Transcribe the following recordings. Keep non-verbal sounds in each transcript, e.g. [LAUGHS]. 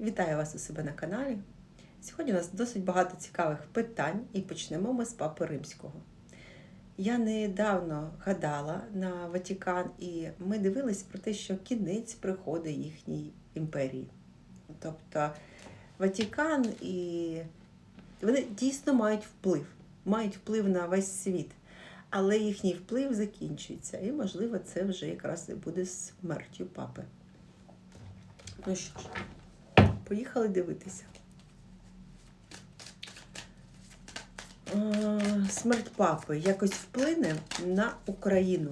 Вітаю вас у себе на каналі. Сьогодні у нас досить багато цікавих питань і почнемо ми з Папи Римського. Я недавно гадала на Ватікан, і ми дивились про те, що кінець приходить їхній імперії. Тобто Ватікан і вони дійсно мають вплив, мають вплив на весь світ, але їхній вплив закінчується. І, можливо, це вже якраз і буде смертю папи. Ну що ж, поїхали дивитися. Е, Смерть папи якось вплине на Україну.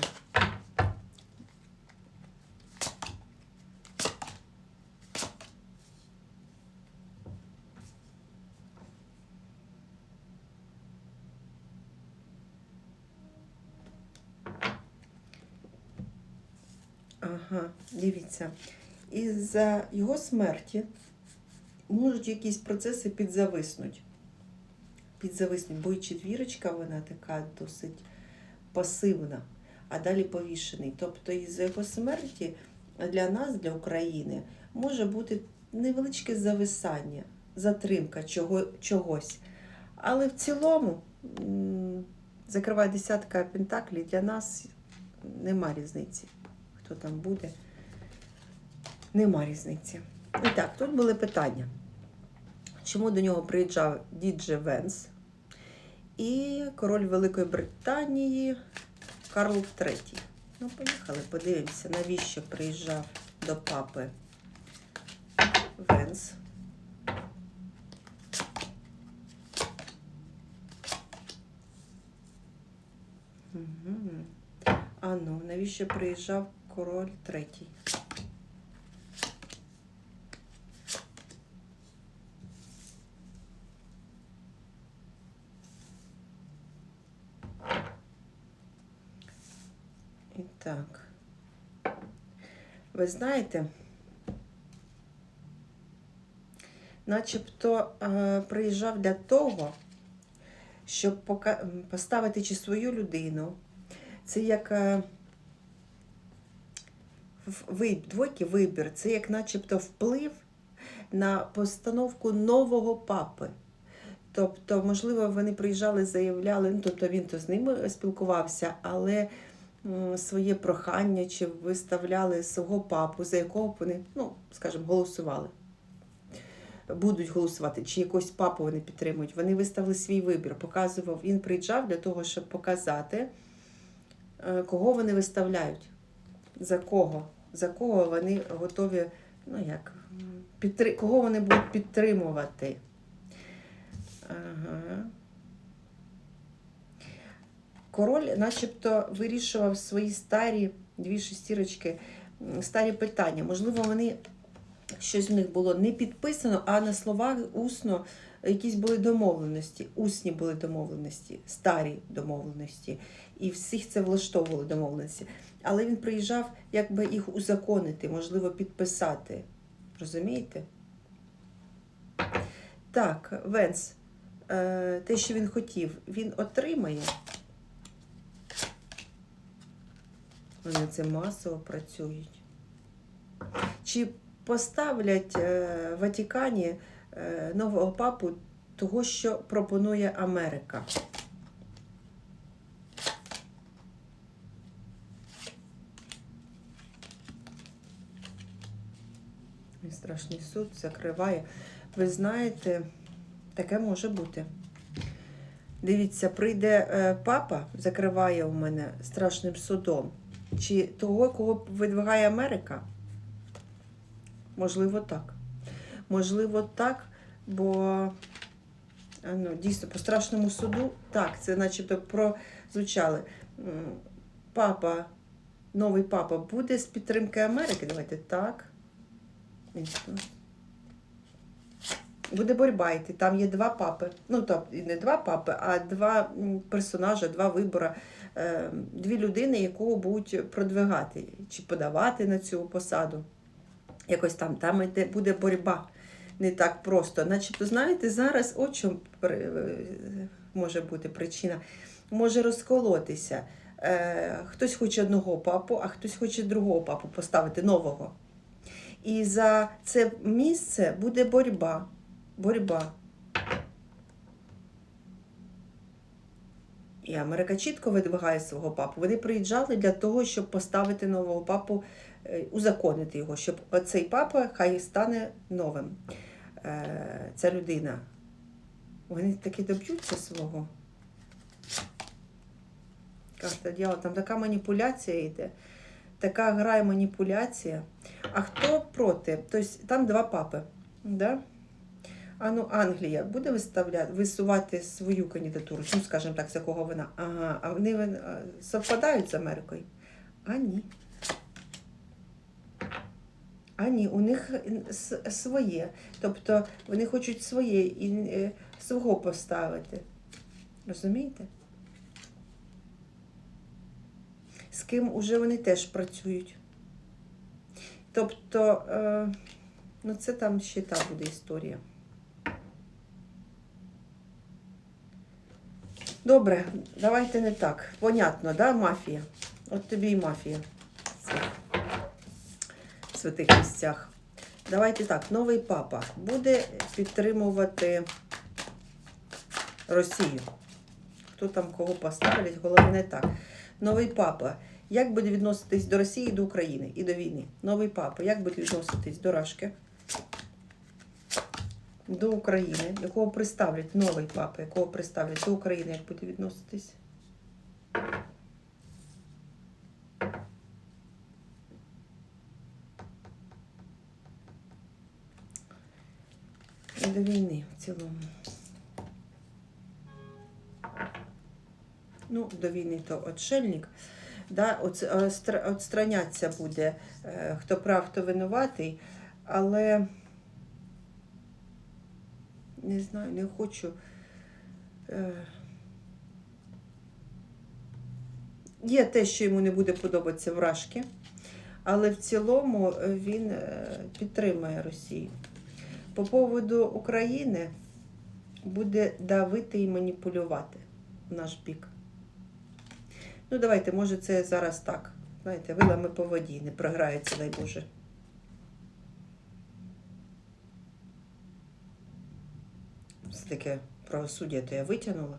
Ага, дивіться. Із-за його смерті можуть якісь процеси підзависнуть. Підзависнуть, бо і четвірочка, вона така досить пасивна, а далі повішений. Тобто, із-за його смерті для нас, для України, може бути невеличке зависання, затримка чого, чогось. Але в цілому закриває десятка пентаклів для нас нема різниці. Хто там буде? Нема різниці. І так, тут були питання. Чому до нього приїжджав Дідже Венс і король Великої Британії Карл III. Ну, поїхали, подивимося, навіщо приїжджав до папи Венс. Угу. А ну, навіщо приїжджав король третій? І так. Ви знаєте, начебто е, приїжджав для того, щоб пока- поставити чи свою людину. Це як е, в- виб- двойки вибір, це як начебто вплив на постановку нового папи. Тобто, можливо, вони приїжджали, заявляли, ну, тобто він то з ними спілкувався, але своє прохання чи виставляли свого папу, за якого вони, ну, скажімо, голосували. Будуть голосувати, чи якогось папу вони підтримують. Вони виставили свій вибір, показував. Він приїжджав для того, щоб показати, е, кого вони виставляють, за кого, за кого вони готові, ну як, підтри... кого вони будуть підтримувати. Ага. Король, начебто, вирішував свої старі дві шестірочки, старі питання. Можливо, вони щось в них було не підписано, а на словах усно якісь були домовленості, усні були домовленості, старі домовленості. І всіх це влаштовували домовленості. Але він приїжджав, якби їх узаконити, можливо, підписати. Розумієте? Так, Венс, е, те, що він хотів, він отримає. Вони це масово працюють. Чи поставлять е, в Ватикані е, нового папу того, що пропонує Америка? Страшний суд закриває. Ви знаєте, таке може бути. Дивіться, прийде е, папа, закриває у мене страшним судом. Чи того, кого видвигає Америка? Можливо, так. Можливо, так, бо ну, дійсно по страшному суду, так, це начебто прозвучали. Папа, новий папа буде з підтримки Америки. Давайте так. Буде боротьба йти. Там є два папи. Ну, тобто не два папи, а два м, персонажі, два вибори, е, дві людини, якого будуть продвигати чи подавати на цю посаду. Якось там, там йде, буде боротьба. Не так просто. Начебто, знаєте, зараз от чому е, може бути причина. Може розколотися. Е, хтось хоче одного папу, а хтось хоче другого папу поставити нового. І за це місце буде боротьба. Боротьба. І Америка чітко видвигає свого папу. Вони приїжджали для того, щоб поставити нового папу, е, узаконити його, щоб оцей папа хай стане новим. Е, Ця людина. Вони таки доб'ються свого. Карта дьявола, там така маніпуляція йде, така гра і маніпуляція. А хто проти? Тобто там два папи. Да? А ну, Англія буде виставляти, висувати свою кандидатуру, ну, скажімо так, з якого вона. Ага, а вони совпадають з Америкою? А ні. А ні, у них своє. Тобто вони хочуть своє і е, свого поставити. Розумієте? З ким уже вони теж працюють. Тобто, е, ну це там ще та буде історія. Добре, давайте не так. Понятно, да, мафія? От тобі і мафія. в святих місцях. Давайте так, новий папа буде підтримувати Росію. Хто там кого поставлять, головне так. Новий папа. Як буде відноситись до Росії до України і до війни? Новий папа. Як буде відноситись до Рашки? До України, якого представлять новий папа, якого представлять до України, як буде відноситись? До війни в цілому. Ну, до війни то отшельник. Да, оц- отстраняться буде, е, хто прав, хто винуватий, але не знаю, не хочу. Е, Є те, що йому не буде подобатися вражки, але в цілому він е, підтримує Росію. По поводу України буде давити і маніпулювати в наш бік. Ну, давайте, може, це зараз так. Знаєте, вилами по воді, не програється, дай Боже. Таке правосуддя то я витягнула.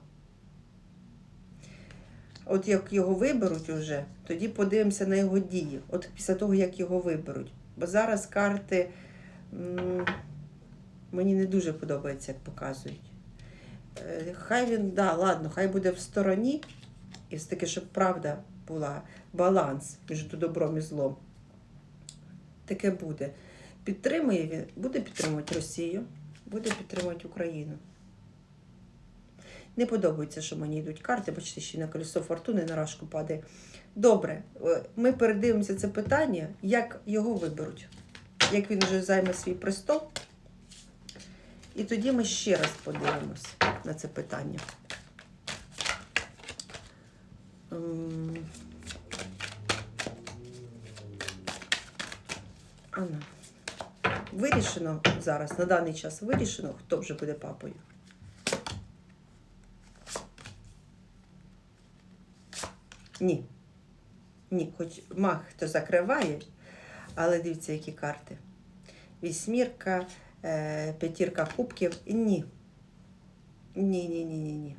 От як його виберуть уже, тоді подивимося на його дії. От після того, як його виберуть. Бо зараз карти мені не дуже подобається, як показують. Е, Хай він, да, ладно, хай буде в стороні, і все таки, щоб правда була, баланс між добром і злом. Таке буде. Підтримує він, буде підтримувати Росію, буде підтримувати Україну. Не подобається, що мені йдуть карти, бачите, ще на колесо фортуни на рашку падає. Добре, е, ми передивимося це питання, як його виберуть, як він вже займе свій престол. І тоді ми ще раз подивимось на це питання. Анна. Вирішено зараз, на даний час вирішено, хто вже буде папою. Ні. Ні, хоч мах хто закриває, але дивіться, які карти. Вісьмірка, е, п'ятірка кубків. Ні. Ні, ні, ні, ні, ні.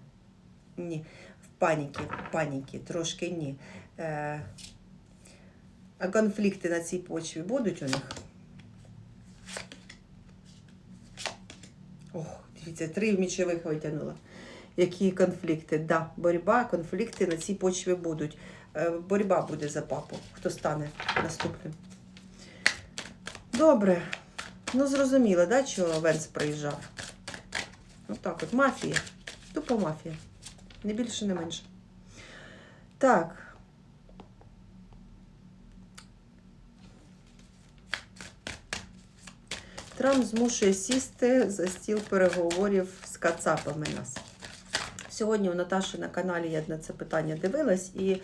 Ні. В паніки, в паніки, трошки ні. Е, а конфлікти на цій почві будуть у них? Ох, дивіться, три мічових витягнула. Які конфлікти? Да, боротьба, конфлікти на цій почві будуть. Е, Боротьба буде за папу, хто стане наступним. Добре. Ну, зрозуміло, да, чого Венс приїжджав? Отак от, мафія. Тупо мафія. Не більше, не менше. Так. Трамп змушує сісти за стіл переговорів з кацапами нас. Сьогодні у Наташі на каналі я на це питання дивилась, і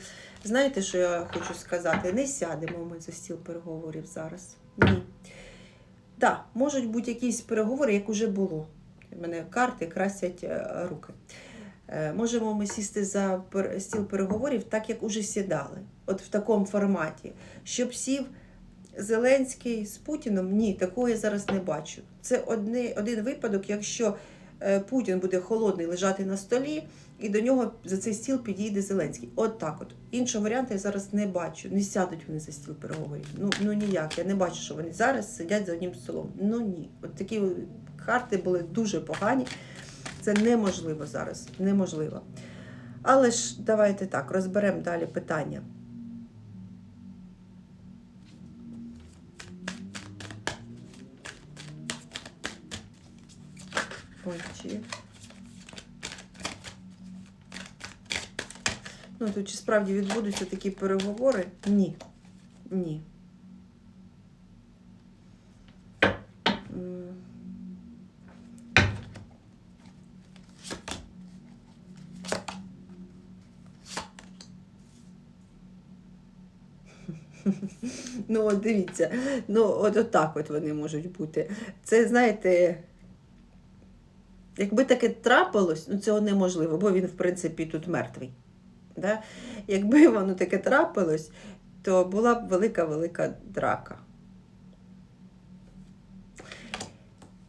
знаєте, що я хочу сказати? Не сядемо ми за стіл переговорів зараз. Ні. Так, можуть бути якісь переговори, як уже було. У мене карти красять е, руки. Е, Можемо ми сісти за стіл переговорів так, як уже сідали, от в такому форматі, щоб сів Зеленський з Путіном ні, такого я зараз не бачу. Це одне, один випадок, якщо Путін буде холодний лежати на столі, і до нього за цей стіл підійде Зеленський. От так от. Іншого варіанту я зараз не бачу. Не сядуть вони за стіл переговорів. Ну, ну ніяк. Я не бачу, що вони зараз сидять за одним столом. Ну ні. От такі карти були дуже погані. Це неможливо зараз. Неможливо. Але ж давайте так, розберемо далі питання. Ой. Ну, тут чи справді відбудуться такі переговори? Ні. Ні. [LAUGHS] Ну, от дивіться, ну, от отак от вони можуть бути. Це, знаєте, якби таке трапилось, ну цього неможливо, бо він, в принципі, тут мертвий. Да? Якби [LAUGHS] воно таке трапилось, то була б велика-велика драка.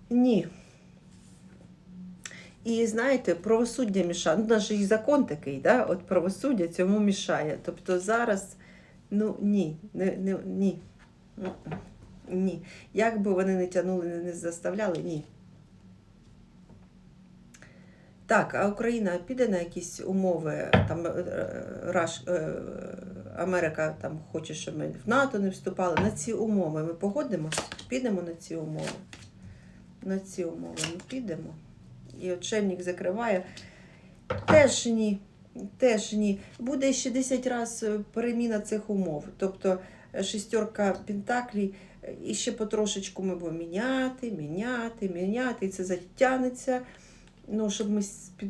Ні. І знаєте, правосуддя мішає. Ну, наш і закон такий, да? от правосуддя цьому мішає. Тобто зараз, ну ні, не, не, ні. Ні. Як би вони не тягнули, не- заставляли, ні. Так, а Україна піде на якісь умови, там е, Раш, е, Америка там хоче, щоб ми в НАТО не вступали. На ці умови ми погодимось? Підемо на ці умови. На ці умови ми підемо. І очельник закриває. Теж ні. Теж ні. Буде ще 10 разів переміна цих умов. Тобто е, шістерка пентаклей, е, і ще потрошечку ми будемо міняти, міняти, міняти, і це затягнеться ну, щоб ми с- під...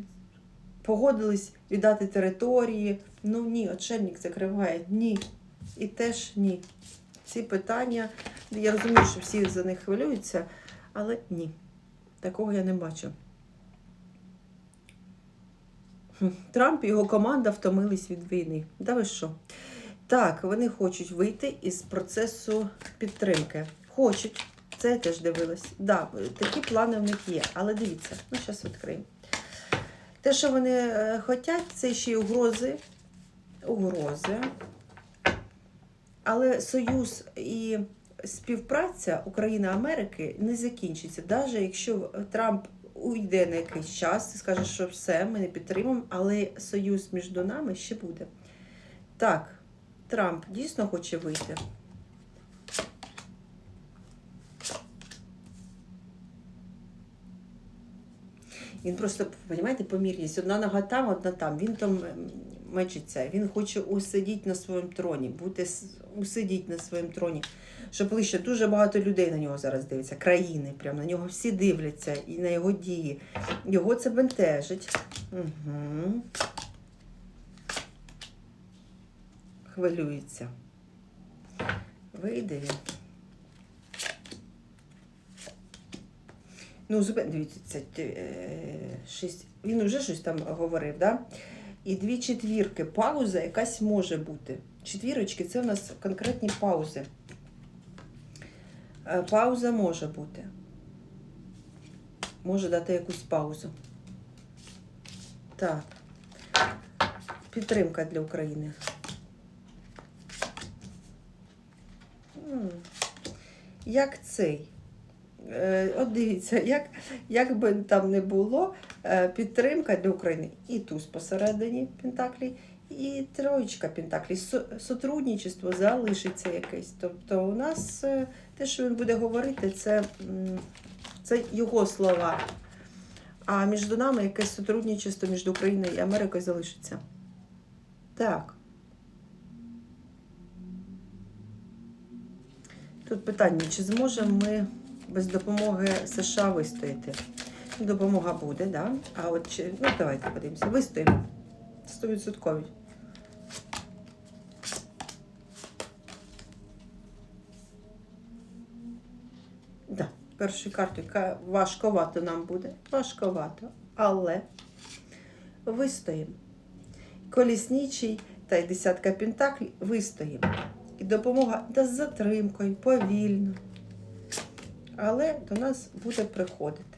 погодились віддати території. Ну ні, очельник закриває. Ні. І теж ні. Ці питання, я розумію, що всі за них хвилюються, але ні. Такого я не бачу. Трамп і його команда втомились від війни. Да ви що? Так, вони хочуть вийти із процесу підтримки. Хочуть. Це я теж дивилась. Да, такі плани в них є. Але дивіться, ну зараз відкриємо. Те, що вони е, хочуть, це ще й угрози. Угрози. Але союз і співпраця України Америки не закінчиться, навіть якщо Трамп уйде на якийсь час і скаже, що все, ми не підтримуємо, але союз між нами ще буде. Так, Трамп дійсно хоче вийти. Він просто, розумієте, помірність. Одна нога там, одна там. Він там ем, мечиться. Він хоче усидіти на своєму троні, бути усидіти на своєму троні. Щоб лише дуже багато людей на нього зараз дивиться, країни, прямо на нього всі дивляться і на його дії. Його це бентежить. Угу. Хвилюється. Вийде він. Ну, дивіться, це е, шість. Він вже щось там говорив, да? І дві четвірки. Пауза якась може бути. Четвірочки це у нас конкретні паузи. Е, Пауза може бути. Може дати якусь паузу. Так. Підтримка для України. Як цей? Е, От дивіться, як, як би там не було, е, підтримка для України і туз посередині Пентаклі, і троєчка Пентаклі. Сотрудничество залишиться якесь. Тобто у нас е, те, що він буде говорити, це, це його слова. А між нами якесь сотрудничество між Україною і Америкою залишиться. Так. Тут питання, чи зможемо ми без допомоги США вистояти? Допомога буде, да? А от чи... ну давайте подивимося. Вистоїмо. 100%. Да, першою картою ка- важковато нам буде. Важковато. Але вистоїмо. Колісничий та й десятка пентаклів вистоїмо. І допомога та з затримкою, повільно. Але до нас буде приходити.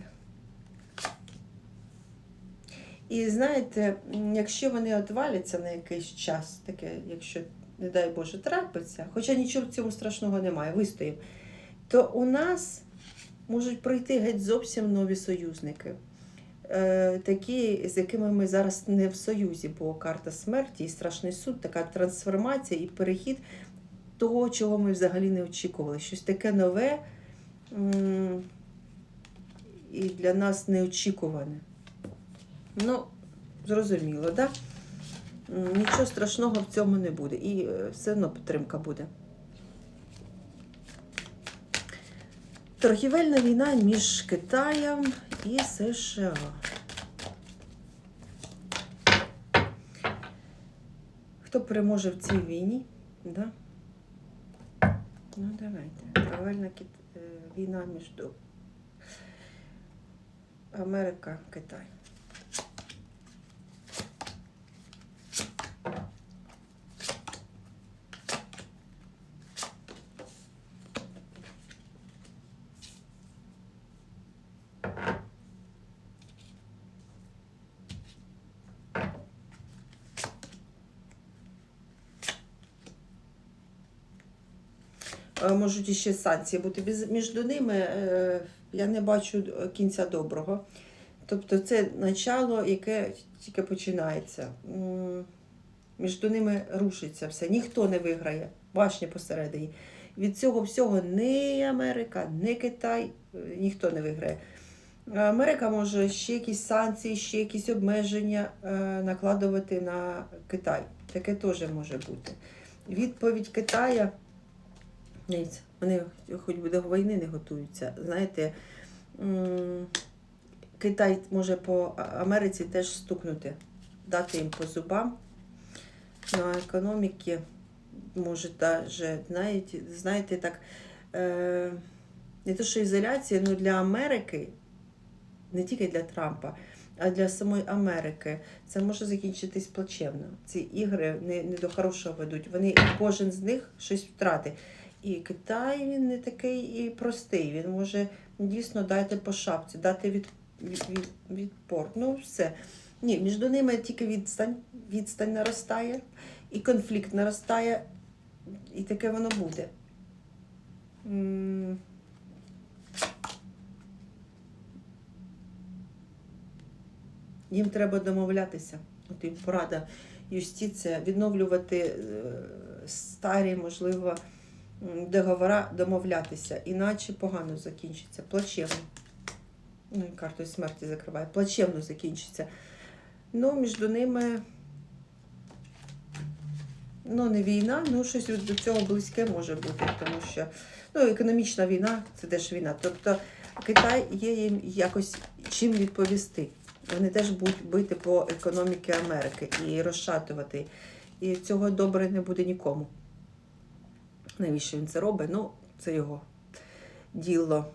І знаєте, якщо вони отваляться на якийсь час, таке, якщо, не дай Боже, трапиться, хоча нічого в цьому страшного немає, вистоїмо, то у нас можуть прийти геть зовсім нові союзники. Е, такі, з якими ми зараз не в союзі, бо карта смерті і страшний суд, така трансформація і перехід того, чого ми взагалі не очікували. Щось таке нове і для нас неочікуване. Ну, зрозуміло, так? Нічого страшного в цьому не буде. І е, все одно підтримка буде. Торгівельна війна між Китаєм і США. Хто переможе в цій війні? Да? Ну, давайте. Торгівельна кит... війна між Америка, Китай. Можуть іще санкції бути. Між ними е, я не бачу е, кінця доброго. Тобто це начало, яке тільки починається. Між ними рушиться все. Ніхто не виграє. Башня посередині. Від цього всього ні Америка, ні Китай, е, ніхто не виграє. Америка може ще якісь санкції, ще якісь обмеження е, накладувати на Китай. Таке теж може бути. Відповідь Китая. Дивіться, Вони хоч би до війни не готуються. Знаєте, Китай може по Америці теж стукнути, дати їм по зубам. На економіки може даже, знаєте, знаєте, так, е, не то, що ізоляція, але для Америки, не тільки для Трампа, а для самої Америки це може закінчитись плачевно. Ці ігри не, не до хорошого ведуть. Вони кожен з них щось втратить. І Китай він не такий і простий. Він може дійсно дати по шапці, дати від, від, від, відпор. Ну, все. Ні, між ними тільки відстань, відстань наростає, і конфлікт наростає, і таке воно буде. Їм треба домовлятися. От їм порада юстиція, відновлювати е, старі, можливо, договора, домовлятися. Іначе погано закінчиться. Плачевно. Ну, і картою смерті закриває. Плачевно закінчиться. Ну, між ними. Ну, не війна, ну щось до цього близьке може бути, тому що ну, економічна війна це теж війна. Тобто Китай є їм якось чим відповісти. Вони теж будуть бити по економіці Америки і розшатувати. І цього добре не буде нікому. Навіщо він це робить? Ну, це його діло.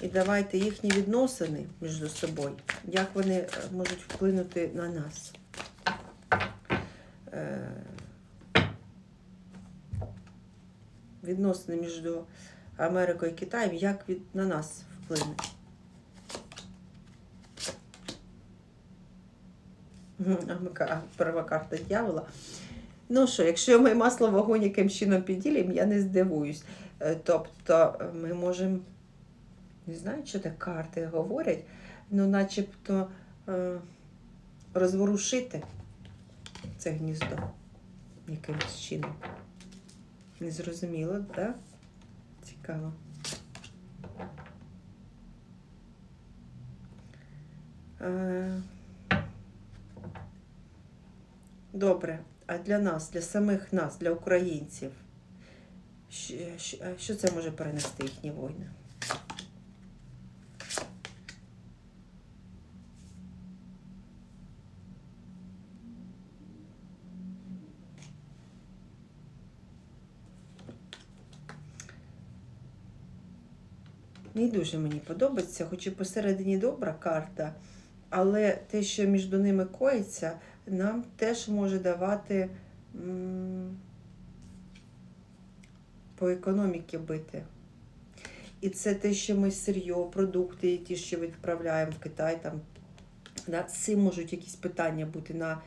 І давайте їхні відносини між собою, як вони е, можуть вплинути на нас. Е, Відносини між Америкою і Китаєм, як на нас вплине. Мгм, а ми ка- а Права карта дьявола. Ну що, якщо ми масло вогонь яким чином підділимо, я не здивуюсь. Е, Тобто е, ми можемо, не знаю, що так карти говорять, ну начебто е, розворушити це гніздо якимось чином. Незрозуміло, так? Да? Цікаво. Е, Добре. А для нас, для самих нас, для українців, що, це може перенести їхні війни? Не дуже мені подобається, хоч і посередині добра карта, але те, що між ними коїться, нам теж може давати по економіки бити. І це те, що ми сир'йо, продукти, ті, що відправляємо в Китай, там, да, цим можуть якісь питання бути на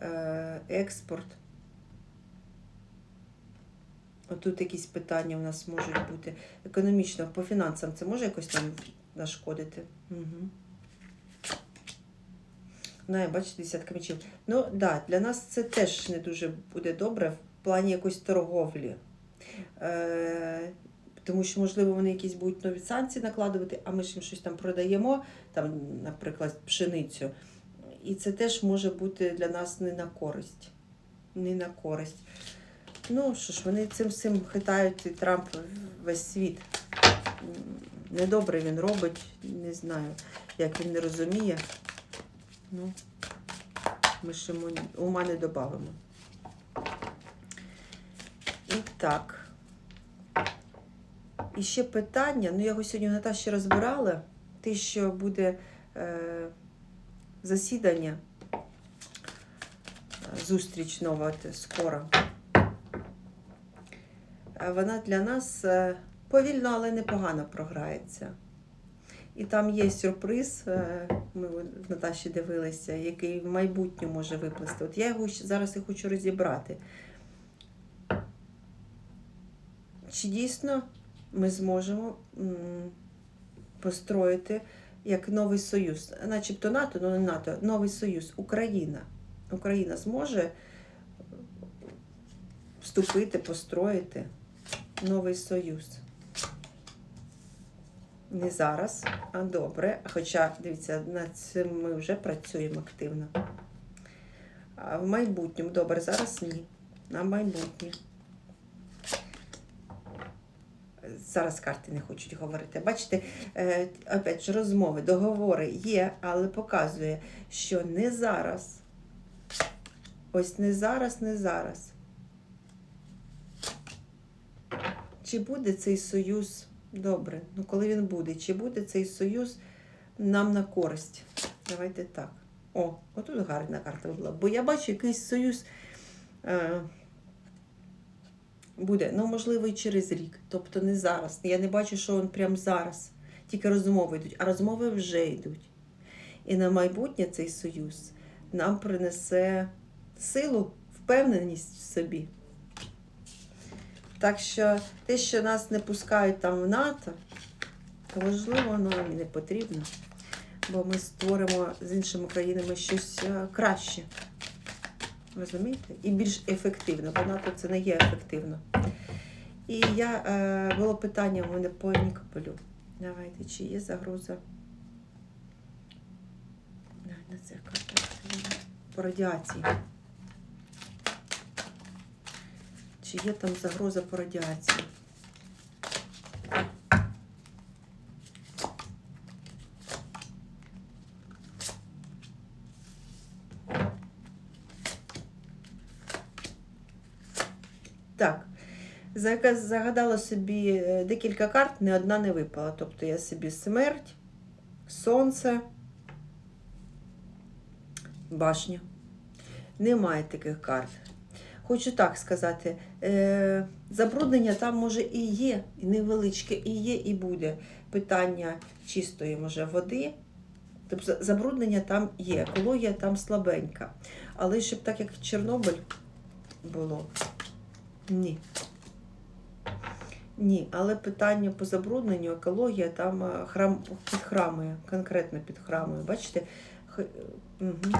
е, експорт. Отут якісь питання у нас можуть бути. Економічно, по фінансам це може якось нам нашкодити? Угу. Ну, бачите, десятка мечів. Ну, так, да, для нас це теж не дуже буде добре в плані якоїсь торговлі. Е, тому що, можливо, вони якісь будуть нові санкції накладувати, а ми ж їм щось там продаємо, там, наприклад, пшеницю. І це теж може бути для нас не на користь. Не на користь. Ну що ж, вони цим всім хитають і Трамп весь світ. Недобре він робить, не знаю, як він не розуміє. Ну, ми йому ума не додамо. І так. І ще питання, ну я його сьогодні Наташі розбирала, те, що буде е, засідання, е, зустріч нова скоро. Е, Вона для нас е, повільно, але непогано програється. І там є сюрприз, е, ми в Наташі дивилися, який в майбутньому може виплисти. От я його зараз і хочу розібрати. Чи дійсно ми зможемо построїти як новий союз, начебто НАТО, але не НАТО, новий союз, Україна. Україна зможе вступити, построїти новий союз. Не зараз, а добре. Хоча, дивіться, над цим ми вже працюємо активно. А в майбутньому, добре, зараз ні. На майбутнє. Зараз карти не хочуть говорити. Бачите, е, опять же, розмови, договори є, але показує, що не зараз. Ось не зараз, не зараз. Чи буде цей союз добре? Ну, коли він буде, чи буде цей союз нам на користь? Давайте так. О, отут гарна карта була. Бо я бачу якийсь союз. Е, буде, ну, можливо, і через рік. Тобто не зараз. Я не бачу, що він прямо зараз. Тільки розмови йдуть, а розмови вже йдуть. І на майбутнє цей союз нам принесе силу, впевненість в собі. Так що те, що нас не пускають там в НАТО, то можливо, нам і не потрібно. Бо ми створимо з іншими країнами щось е, краще. Розумієте? І більш ефективно, бо НАТО це не є ефективно. І я е, було питання у мене по Нікополю. Давайте, чи є загроза? На це карта. По радіації. Чи є там загроза по радіації? Так. Загадала собі е, декілька карт, ні одна не випала. Тобто я собі смерть, сонце, башня. Немає таких карт. Хочу так сказати, забруднення там може і є, і невеличке, і є, і буде. Питання чистої, може, води. Тобто забруднення там є, екологія там слабенька. Але щоб так, як Чорнобиль було, ні. Ні, але питання по забрудненню, екологія там е, храм, підхрамує, конкретно підхрамує. Бачите? Х- Угу.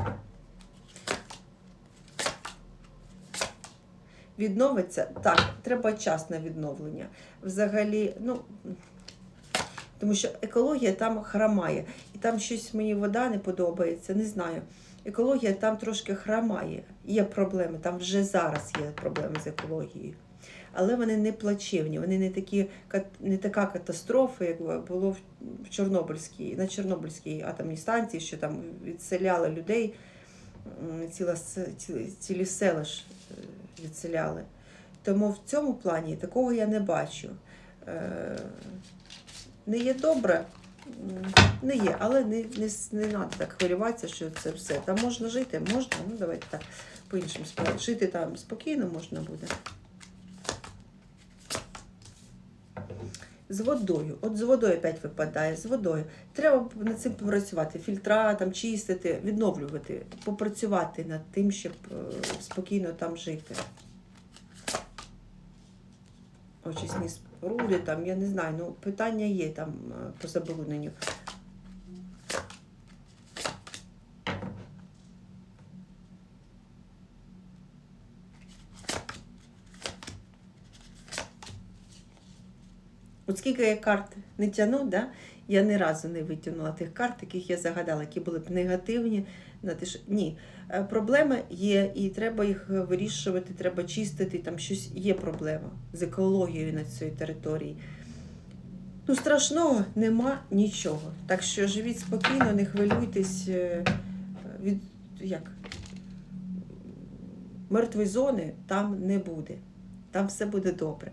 Відновиться? Так, треба час на відновлення. Взагалі, ну. Тому що екологія там храмає. І там щось мені вода не подобається, не знаю. Екологія там трошки храмає. Є проблеми, там вже зараз є проблеми з екологією. Але вони не плачевні, вони не такі, не така катастрофа, як було в- Чорнобильській, на Чорнобильській атомній станції, що там відселяли людей, ціла, цілі, села ж е, відселяли. Тому в цьому плані такого я не бачу. Е, Не є добре, не є, але не, не, не треба так хвилюватися, що це все. Там можна жити, можна, ну давайте так по-іншому справді. Жити там спокійно можна буде. З водою. От з водою опять випадає, з водою. Треба над цим попрацювати, фільтра там чистити, відновлювати, попрацювати над тим, щоб е, спокійно там жити. Очисні споруди, там, я не знаю, ну питання є там е, по забрудненню. От скільки я карт не тягну, да, я ні разу не витягнула тих карт, яких я загадала, які були б негативні. Ні, Е, проблеми є, і треба їх вирішувати, треба чистити. Там щось є проблема з екологією на цій території. Ну, страшного нема нічого. Так що живіть спокійно, не хвилюйтесь е, від як? Мертвої зони там не буде. Там все буде добре.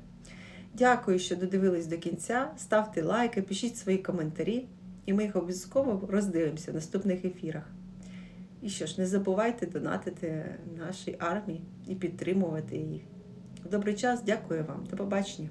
Дякую, що додивились до кінця. Ставте лайки, пишіть свої коментарі, і ми їх обов'язково роздивимося в наступних ефірах. І що ж, не забувайте донатити нашій армії і підтримувати їх. Добрий час, дякую вам. До побачення.